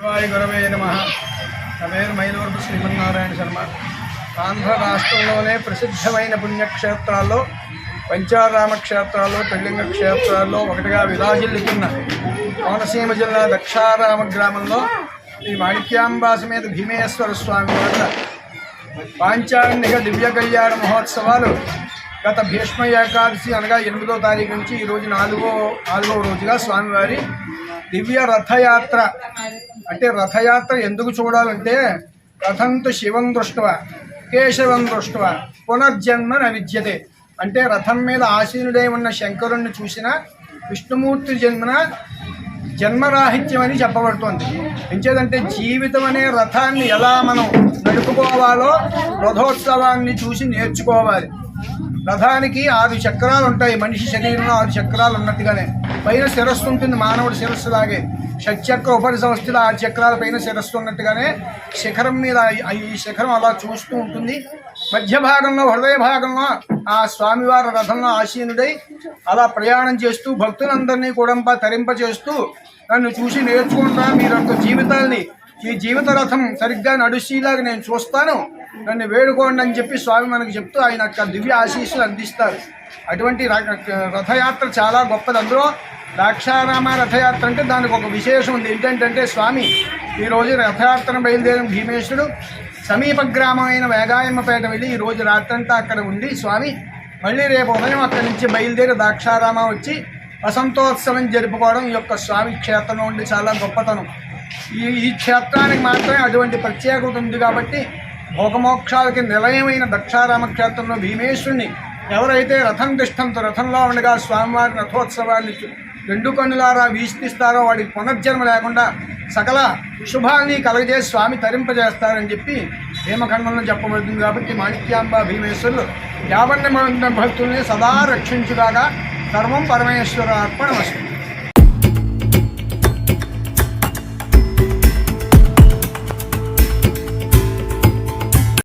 శివాయ గురవే నమ. నా పేరు శ్రీమన్నారాయణ శర్మ. ఆంధ్ర రాష్ట్రంలోనే ప్రసిద్ధమైన పుణ్యక్షేత్రాల్లో పంచారామ క్షేత్రాల్లో పెళ్ళింగ క్షేత్రాల్లో ఒకటిగా విరాజిల్లుతున్న కోనసీమ జిల్లా దక్షారామ గ్రామంలో ఈ మాణిక్యాంబా సమేత భీమేశ్వర స్వామి వద్ద పాంచారణ్యక దివ్య కళ్యాణ మహోత్సవాలు గత భీష్మ ఏకాదశి అనగా ఎనిమిదో తారీఖు నుంచి ఈరోజు నాలుగో నాలుగో రోజుగా స్వామివారి దివ్య రథయాత్ర అంటే రథయాత్ర ఎందుకు చూడాలంటే రథంతో శివం దృష్టవ కేశవం దృష్టవ పునర్జన్మ నవిద్యతే అంటే రథం మీద ఆసీనుడై ఉన్న శంకరుణ్ణి చూసిన విష్ణుమూర్తి జన్మన జన్మరాహిత్యం అని చెప్పబడుతోంది. ఎంచేదంటే జీవితం అనే రథాన్ని ఎలా మనం నడుపుకోవాలో రథోత్సవాన్ని చూసి నేర్చుకోవాలి. రథానికి ఆరు చక్రాలు ఉంటాయి. మనిషి శరీరంలో ఆరు చక్రాలు ఉన్నట్టుగానే. పైన శిరస్సు ఉంటుంది. మానవుడి శిరస్సు లాగే. షట్చక్ర ఉపరి సంస్థలు ఆరు చక్రాల పైన శిరస్సు ఉన్నట్టుగానే శిఖరం మీద ఈ- శిఖరం అలా చూస్తూ ఉంటుంది. మధ్య భాగంలో హృదయ భాగంలో ఆ స్వామివారి రథంలో ఆసీనుడై అలా ప్రయాణం చేస్తూ భక్తులందరినీ కూడా తరింప చేస్తూ నన్ను చూసి నేర్చుకుంటా మీరంత జీవితాల్ని మీ జీవిత రథం సరిగ్గా నడుస్తీలాగా నేను చూస్తాను. నన్ను వేడుకోండి అని చెప్పి స్వామి మనకు చెప్తూ ఆయన యొక్క దివ్య ఆశీస్సులు అందిస్తారు. అటువంటి ర- రథయాత్ర చాలా గొప్పది. అందులో ద్రాక్షారామ రథయాత్ర అంటే దానికి ఒక విశేషం ఉంది. ఏంటంటే స్వామి ఈరోజు రథయాత్రను బయలుదేరిన భీమేశ్వరుడు సమీప గ్రామమైన వేగాయమ్మపేట వెళ్ళి ఈ రోజు రాత్రంతా అక్కడ ఉండి స్వామి మళ్ళీ రేపు ఉదయం అక్కడి నుంచి బయలుదేరి ద్రాక్షారామ వచ్చి వసంతోత్సవం జరుపుకోవడం ఈ యొక్క స్వామి క్షేత్రం ఉండి చాలా గొప్పతనం. ఈ ఈ క్షేత్రానికి మాత్రమే అటువంటి ప్రత్యేకత ఉంది కాబట్టి భోగమోక్షాలకి నిలయమైన దక్షారామ క్షేత్రంలో భీమేశ్వరుని ఎవరైతే రథం తిష్టంతో రథంలో ఉండగా స్వామివారి రథోత్సవాన్ని రెండు కన్నులారా వీక్షిస్తారో వాడికి పునర్జన్మ లేకుండా సకల శుభాన్ని కలగజేసి స్వామి తరింపజేస్తారని చెప్పి భీమఖండంలో చెప్పబడుతుంది కాబట్టి మాణిక్యాంబ భీమేశ్వరులు యావన్న భక్తుల్ని సదా రక్షించుగాక సర్వం పరమేశ్వర అర్పణ వస్తుంది